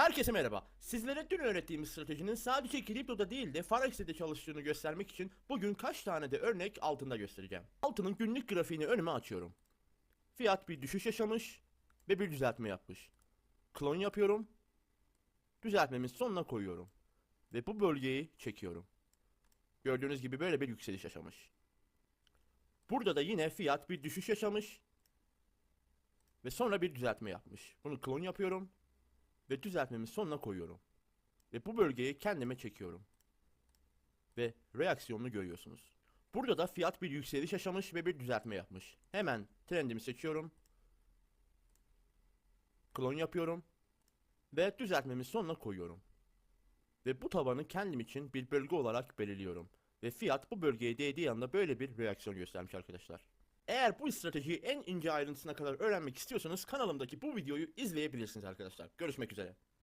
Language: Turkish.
Herkese merhaba. Sizlere dün öğrettiğimiz stratejinin sadece kriptoda değil de Forex'te de çalıştığını göstermek için bugün kaç tane de örnek altında göstereceğim. Altının günlük grafiğini önüme açıyorum. Fiyat bir düşüş yaşamış ve bir düzeltme yapmış. Klon yapıyorum. Düzeltmemin sonuna koyuyorum. Ve bu bölgeyi çekiyorum. Gördüğünüz gibi böyle bir yükseliş yaşamış. Burada da yine fiyat bir düşüş yaşamış. Ve sonra bir düzeltme yapmış. Bunu klon yapıyorum ve düzeltmemin sonuna koyuyorum. Ve bu bölgeyi kendime çekiyorum. Ve reaksiyonunu görüyorsunuz. Burada da fiyat bir yükseliş yaşamış ve bir düzeltme yapmış. Hemen trendimi seçiyorum. Klon yapıyorum. Ve düzeltmemin sonuna koyuyorum. Ve bu tabanı kendim için bir bölge olarak belirliyorum. Ve fiyat bu bölgeye değdiği anda böyle bir reaksiyon göstermiş arkadaşlar. Eğer bu stratejiyi en ince ayrıntısına kadar öğrenmek istiyorsanız kanalımdaki bu videoyu izleyebilirsiniz arkadaşlar. Görüşmek üzere.